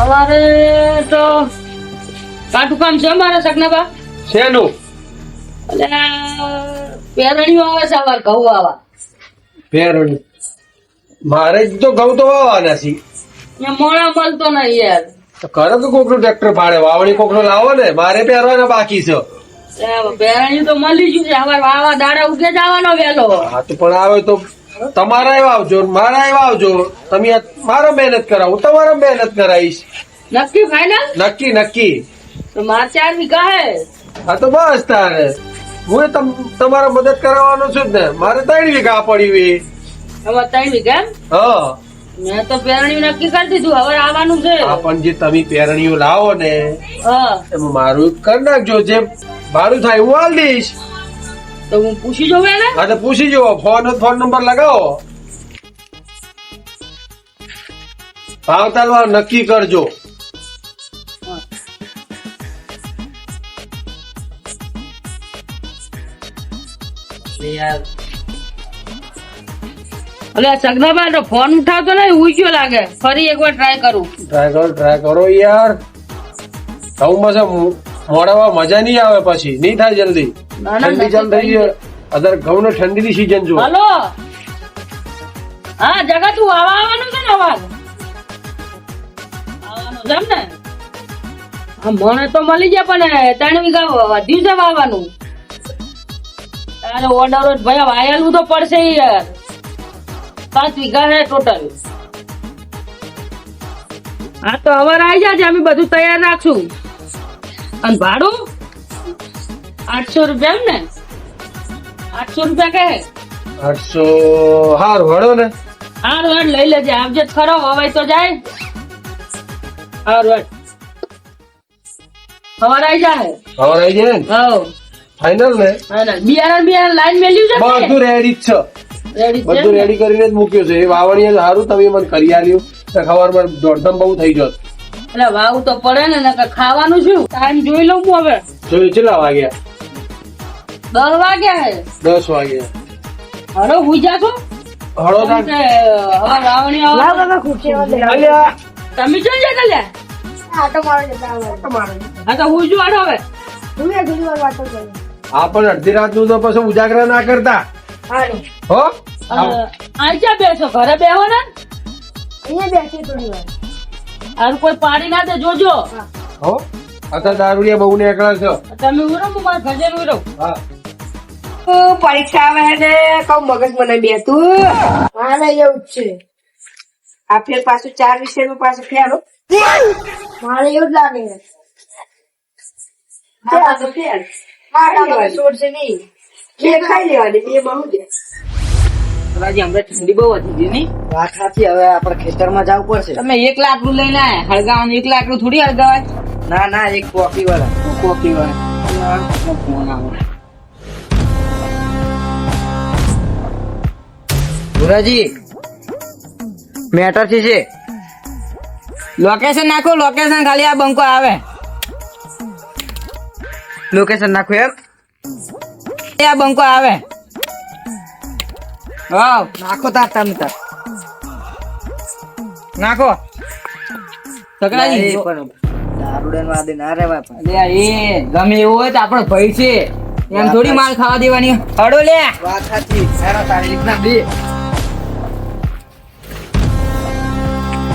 અમારે તો કાઠું કામ છે અમારે સગનાબા. શેનું? એટલે પેરણીઓ આવે છે અમારે ઘઉં આવા પેરણી મારે જ તો ઘઉં તો વાવવાના છે. મોડા મળતો નહીં યાર. તો કરો તો કોકનું ટ્રેક્ટર ભાડે વાવણી કોકનો લાવો ને મારે પહેરવાના બાકી છે. પહેરણી તો મળી ગયું છે અમારે વાવા દાડા ઉગે જવાનો વેલો હા તો પણ આવે તો તમારા એવા આવજો મારા એવા આવજો. તમે મારો મહેનત કરાવો તમારા મહેનત કરાવીશ. નક્કી ફાઈનલ નક્કી નક્કી. તો મારે ચાર વીઘા હે. હા તો બસ તારે. હું તમારા મદદ કરાવવાનો છું જ ને. મારે ત્રણ વીઘા પડી વી. અમારે ત્રણ વીઘા એમ? હા. મેં તો પેરણી નક્કી કરી દીધું હવે આવવાનું છે. આ પણ જે તમે પેરણીઓ લાવો ને હા. એમાં મારું કરી નાખજો. જે મારું થાય હું હાલ દઈશ. તો હું પૂછી જોઉં એને? હા તો પૂછી જુઓ. ફોન ફોન નંબર લગાવો. ભાવ તાલવા નક્કી કરજો. યાર. અલે સગનાબા તો ફોન ઉઠાવતો નહીં ઉગ્યો લાગે. ફરી એકવાર ટ્રાય કરું. ટ્રાય કરો ટ્રાય કરો યાર. ઘઉંમાં છે મોડામાં મજા નહીં આવે પછી. નહીં થાય જલ્દી. ઠંડી ચાલ થઈ ગઈ અત્યારે ઘઉં ને ઠંડીની સીઝન જો હલો. હા જગા તું આવા આવવાનું છે ને અવાજ? આવવાનું છે એમ ને? હા મને તો મળી જાય પણ ત્રણ વીઘા વધ્યું છે વાવવાનું. તારે ઓર્ડર ભાઈ વાયેલું તો પડશે યાર. પાંચ વીઘા છે ટોટલ હા તો હવે આવી જાજે અમે બધું તૈયાર રાખશું. અને ભાડું? આઠસો રૂપિયા એમ ને? આઠસો રૂપિયા કહે? આઠસો હાર વળો ને. હાર વાર લઈ લેજે. આવજે ખરો હવાય તો જાય. હાર વાર ખબર આવી જાય ખબર આવી જાય ને? હવ. ફાઈનલ ને? બિયારણ બિયારણ લાઈન મેલ્યું છે બધું રેડી જ છે. બધું રેડી કરીને જ મૂક્યું છે. એ વાવણીએ સારું તમે મને કરી આલ્યું. ખબર દોડધમ બહુ થઈ જત એટલે વાવ તો પડે ને ખાવાનું શું? ટાઈમ જોઈ લઉં હું હવે. જોયું કેટલા વાગ્યા? દસ વાગ્યા હે? દસ વાગ્યા. હરો હુઈ જાશો? હળો કેમ કે આવે. તમે જો જતા કલ્યા? હા હું જો હવે. આ પણ અડધી રાતનું તો પછી ઉજાગરા ના કરતા. હો? આઈ જા બેસો? ઘરે બેહો ને? હારું કોઈ પાણી ના દે જોજો. હો. અત્યારે દારૂડિયા બહુ ને એકલા છો. તમે ઉરો હું મારા ભજન ઉરો. હા. પરીક્ષા આવે ને કઉ મગજ મને બેતું મારે એવું જ છે. આ ફેર પાછું ચાર વિષયનું પાછું ફેરો મારે એવું જ લાગે. ઠંડી બહુ હતી વાત સાચી હવે આપણે ખેતરમાં જવું પડશે. તમે એક લાકડું લઈને આયા હળગાવાનું એક લાકડું થોડી હળગાવાય? ના ના એક કોફી વાળા કોફી વાળા. ફોન આવે ભુરાજી મેટરથી છે? લોકેશન નાખો લોકેશન ખાલી આ બંકો આવે. લોકેશન નાખો એમ. આ બંકો આવે. હા નાખો તાર તમે તાર. નાખો. એ ગમે એવું હોય તો આપણો ભાઈ છે. એમ થોડી માલ ખાવા દેવાની. હડો લે. વાત સાચી. તારી રીતના બે.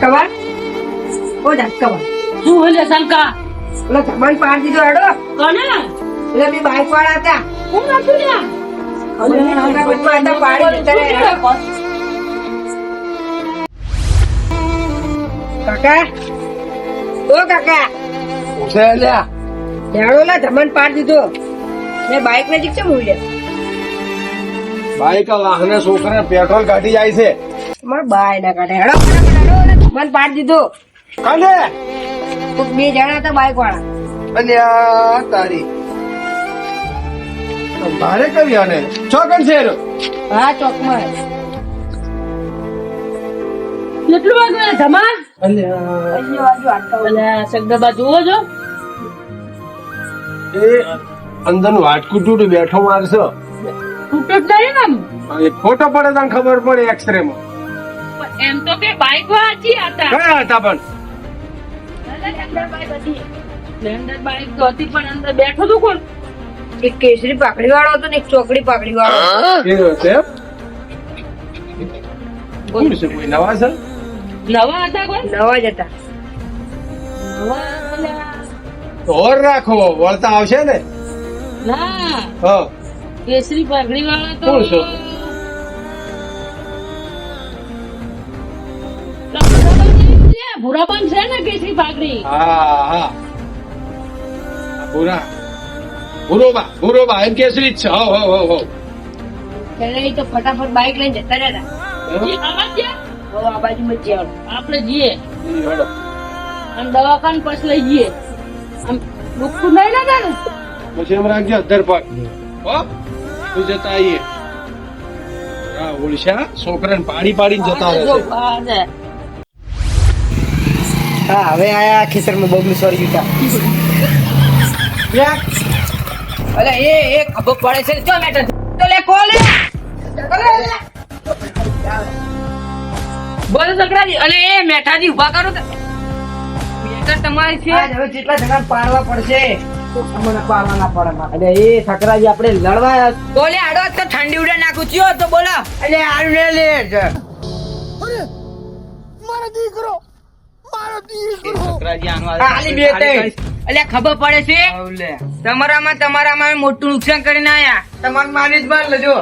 ધક્કાવાર ઓ ધક્કાવાર શું હોય શંકા? એટલે તમારી પાડ દીધો હેડો. કોને એટલે બે બાઈક વાળા હતા. હું નાખું જતા કાકા? ઓ કાકા. હેડો લા ધમન પાડ દીધો. ને બાઈક નજીક છે મૂલ્ય બાઈક વાહને છોકરા પેટ્રોલ કાઢી જાય છે. મારા બાય ના કાઢે હેડો. મને પાડી દીધો. કાલે બે જણા હતા બાઈક વાળા. અલ્યા તારી. મારે કવી આને? ચોકન એનો. હા ચોકમાં. કેટલું વાગ્યું ધમા અલ્યા. સગદબા જુઓ છો એ અંદરનું હાડકું તૂટી બેઠો મારશો તૂટો જ નહીં ને. ફોટો પડે તને ખબર પડે એક્સરે માં. એમ તો કે બાઈક વાંચી હતા કયા હતા પણ? સ્પ્લેન્ડર બાઈક તો હતી પણ અંદર બેઠો તો કોણ? એક કેસરી પાકડી વાળો હતો ને એક ચોકડી પાકડી વાળો એ છે કોણ છે કોઈ નવા છે? નવા હતા કોઈ? નવા જ હતા. નવા રાખો વળતા આવશે ને? ના. હા. કેસરી પાઘડી વાળા તો કોણ પણ છે ને કેસરી પાઘડી હા હા. ભૂરા ભૂરોબા ભૂરોબા એમ કેસરી જ છે. હો હો હો હો. ત્યારે તો ફટાફટ બાઈક લઈને જતા રહ્યા આમાં હવે આ જ આપણે જઈએ. હેડો. અને દવાખાને પછી લઈ જઈએ. આમ દુખતું નહીં લાગે ને પછી એમ રાખજો અધર પગ હો તું જતા આવીએ. હા ઓળશા છોકરાને પાડી પાડીને જતા છે. હા હવે આયા ખેતરમાં બબલું સોરી જૂતા અલે એ એ ખબર પડે છે. જો મેટર. તો લે કોલ બોલ સકરાજી અને એ મેઠાજી ઊભા કરો તો. મેટર તમારી છે. હવે જેટલા જણા પાડવા પડશે અમને પાડવા પડે એ ઠકરાજી આપણે લડવા બોલે આડો તો ઠંડી ઉડે નાખું. છું તો બોલો. અરે આડું લે લે. ઠકરાજી એટલે ખબર પડે છે? તમારામાં તમારામાં મોટું નુકસાન કરીને આયા. તમારું માની જ બાર લેજો.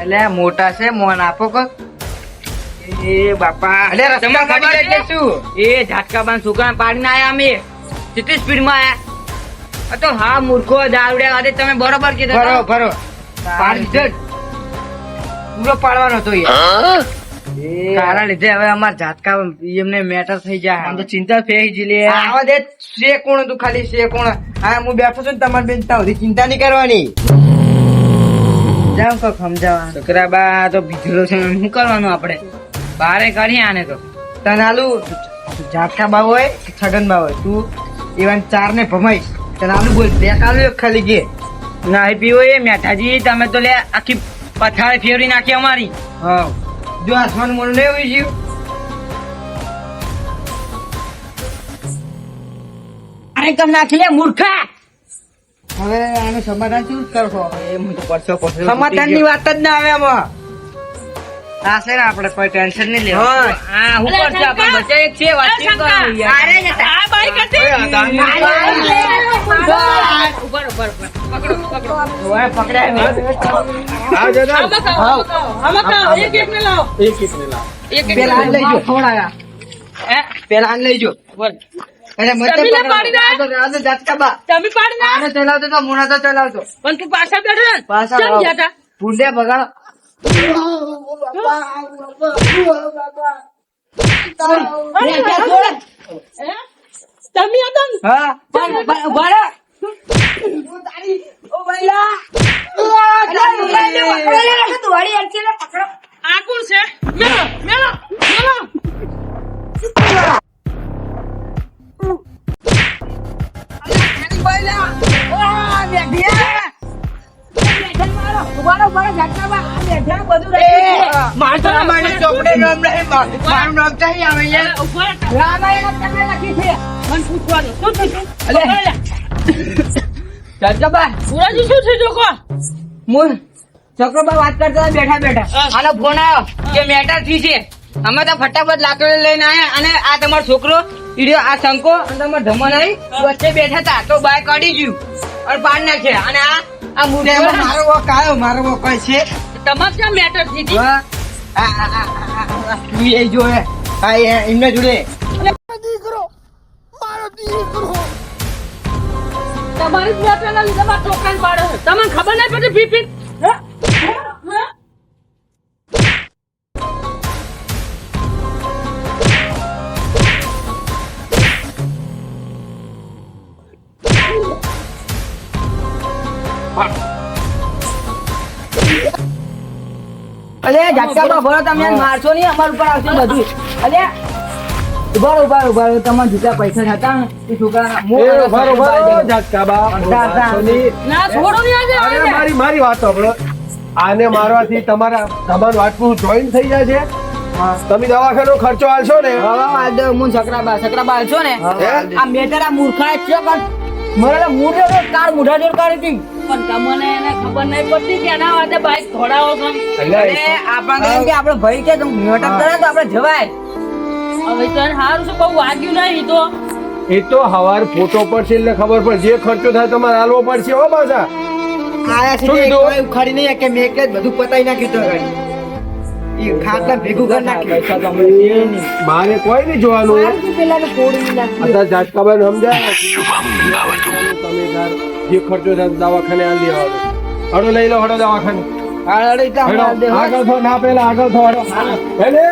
એટલે મોટા છે મોન આપો કો એ બાપા. અલે રસ્તા ખબર કાઢી શું એ ઝાટકા બાન છોકરા પાડીને આયા અમે. કેટલી સ્પીડમાં આયા. તો હા મૂર્ખો દારૂડિયા વાદે તમે બરોબર કીધું ભરો ભરો પાડી પૂરો પાડવાનો તો તારા લીધે હવે અમાર જાતકા એમને મેટર થઈ જાય. આમ તો ચિંતા થઈ જ લે. આવા દે શે કોણ તું ખાલી શે કોણ? હા હું બેઠો છું તમારે બેન તા સુધી ચિંતા નહીં કરવાની. જાવ સમજાવા છોકરા બા તો બીજલો છે શું કરવાનું આપણે? બારે કરીએ આને તો. તને આલુ જાતકા બા હોય કે છગન બા હોય? તું એવા ચાર ને ભમાઈશ. તને આલુ બોલ બે કાલુ ખાલી કે ના પીવો એ મેઠાજી તમે તો લે આખી પથારે ફેરવી નાખી અમારી. હા. જો આસમાન મોન નહીં હોય જીવ અરે કમ નાખી લે મૂર્ખા. હવે આનું સમાધાન શું કરશો એ હું તો પરસો પરસો સમાધાનની વાત જ ના આવે આમાં. છે ને આપણે કોઈ ટેન્શન નહીં લેવું હા. હું કરશું? આપણે બચ્ચા એક છે? વાત કરવાની યાર. આ બાઈક હતી ઉપર ઉપર. પકડો પકડો. ઓય પકડાય હા જતા આમાં કાઓ. એક એક ને લાવો. એક એક ને લાવ. એક એક. પેલા લઈ જો. હે? પેલા લઈ જો. બોલ. અને મત પાડી દે. આને ઝટકા બા. તમે પાડી ના આને ચલાવતો તો મુના તો ચલાવતો. પણ તું પાછા બેઠો ને. પાછા કેમ આવો. ગયા તા? ભૂંડે બગાડો હે? તમે હતા ને? હા? ઊભા રહો. આ કોણ છે? મેલો મેલો મેલો. મારતો નામ નહીં મારું નામ ચાહી આવે યાર ઊભા રહો. મને પૂછવાનું. શું થયું? અલે. અલે. શું થયું જોકો? હું છોકરો વાત કરતા બેઠા બેઠા આનો ફોન આવ્યો કે મેટરથી છે અમે તો ફટાફટ લાકડી લઈને આયા અને આ તમારો છોકરો ઈડ્યો આ શંકો અને તમારો ધમન આવી વચ્ચે બેઠા હતા તો બાય કાઢી ગયું અને પાડ નાખે અને આ આ એમાં મારો વોક આવ્યો મારો વોક છે તમારે ક્યાં મેટર થઈ તું એ જો હે. એમને જોડે. તમારી જ મેટર ના લીધે મારા છોકરાને પાડે તમને ખબર નહીં પડતી પી અલે ઝટકા ભરો તમે મારશો નહીં અમાર ઉપર આવશે બધું. અલે ઊભા રહો, ઊભા ઊભા રહો. તમારા જેટલા પૈસા હતા એ. ઝાટકાબા. ના છોડો આજે અરે મારી મારી વાત સાંભળો. આને મારવાથી તમારા તમારું વાટકું જોઈન થઈ જાય છે? તમે દવાખાનો ખર્ચો આલશો ને? દો, હું સકરાબા સકરાબા આલશો ને? આ મેટર આ મૂર્ખા છે પણ મારા મૂઢો કાર મૂઢા જોડ કરી હતી. પણ તમને એને ખબર નહીં પડતી કે એના વાતે બાઈક થોડાવો છો. એટલે આપણને એમ કે આપણો ભાઈ છે તો મેટર કરે તો આપણે જવાય. હવે તો એને હારું શું બહુ વાગ્યું નહીં તો. એ તો હવાર ફોટો પડશે એટલે ખબર પડશે જે ખર્ચો થાય તમારે હાલવો પડશે હો પાછા. આયા છે ઉખાડી નહીં કે મેં કે બધું પતાઈ નાખ્યું તો ગાડી ખાટલા ભેગું કરી નાખ્યું મારે કોઈ નહીં જોવાનું. અત્યારે સમજાય તમે તાર જે ખર્ચો થાય દવાખાને દેવાનો. હડો લઈ લો હડો. દવાખાને. આગળ થો ના પેલા આગળ થો હડો. હેલે